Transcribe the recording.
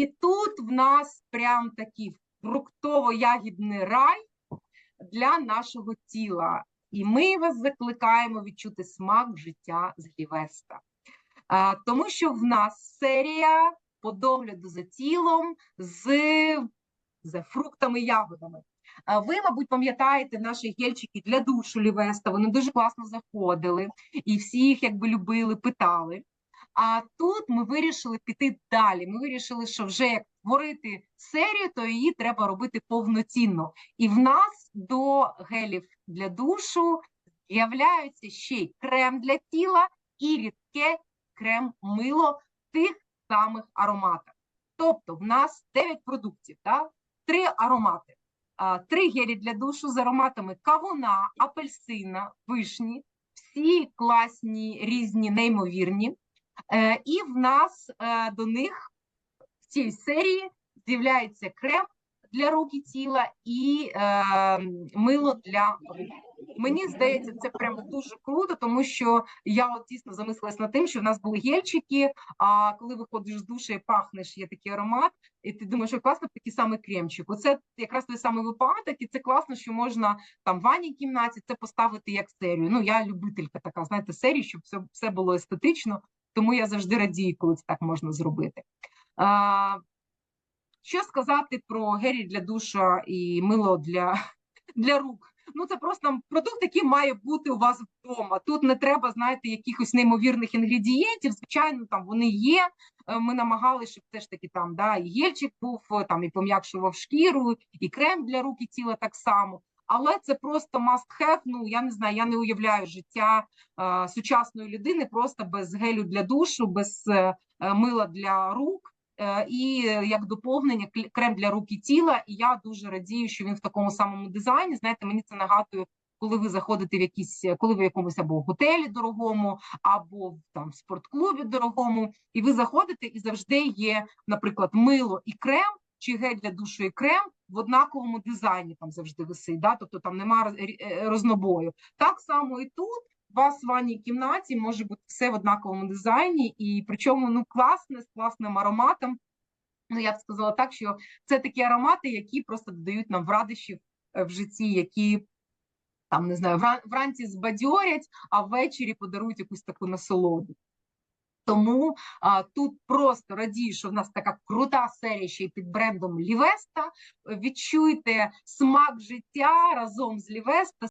І тут в нас прям такий фруктово-ягідний рай для нашого тіла. І ми вас закликаємо відчути смак життя з Лівеста. Тому що в нас серія по догляду за тілом з, з фруктами ягодами. Ви, мабуть, пам'ятаєте наші гельчики для душу Лівеста. Вони дуже класно заходили і всі їх якби любили, питали. А тут ми вирішили піти далі. Ми вирішили, що вже як створити серію, то її треба робити повноцінно. І в нас до гелів для душу з'являються ще й крем для тіла і рідке крем-мило в тих самих ароматах. Тобто в нас 9 продуктів, так? 3 аромати. Три гелі для душу з ароматами кавуна, апельсина, вишні, всі класні, різні, неймовірні. Е, І в нас е, до них в цій серії з'являється крем для рук і тіла і е, мило для рук. Мені здається, це прям дуже круто, тому що я от дійсно замислилась над тим, що в нас були гельчики. А коли виходиш з душа і пахнеш, є такий аромат, і ти думаєш, що класно такий самий кремчик. Оце якраз той самий випадок, і це класно, що можна там в ванній кімнаті це поставити як серію. Ну я любителька така, знаєте, серії, щоб все, все було естетично. Тому я завжди радію, коли це так можна зробити. А, Що сказати про гелі для душа і мило для, для рук? Ну, це просто продукт, який має бути у вас вдома. Тут не треба, знаєте, якихось неймовірних інгредієнтів. Звичайно, там вони є. Е, Ми намагалися, щоб все ж таки там да, і гельчик був, е, там і пом'якшував шкіру, і крем для рук і тіла так само. Але це просто must have, Ну я не знаю, я не уявляю життя е, сучасної людини просто без гелю для душу, без е, мила для рук. Е, І як доповнення крем для рук і тіла. І я дуже радію, що він в такому самому дизайні. Знаєте, мені це нагадує, коли ви заходите в якісь, коли ви в якомусь або готелі дорогому, або там в спортклубі дорогому, і ви заходите, і завжди є, наприклад, мило і крем. Чи гель для душу і крем в однаковому дизайні там завжди висить, да? тобто там нема рознобою. Так само і тут у вас в ванній кімнаті може бути все в однаковому дизайні, і причому ну класне, з класним ароматом. Ну, я б сказала так, що це такі аромати, які просто додають нам в радощів в житті, які там не знаю, вранці збадьорять, а ввечері подарують якусь таку насолоду. Тому а, тут просто радію, що в нас така крута серія ще й під брендом Лівеста. Відчуйте смак життя разом з Лівеста.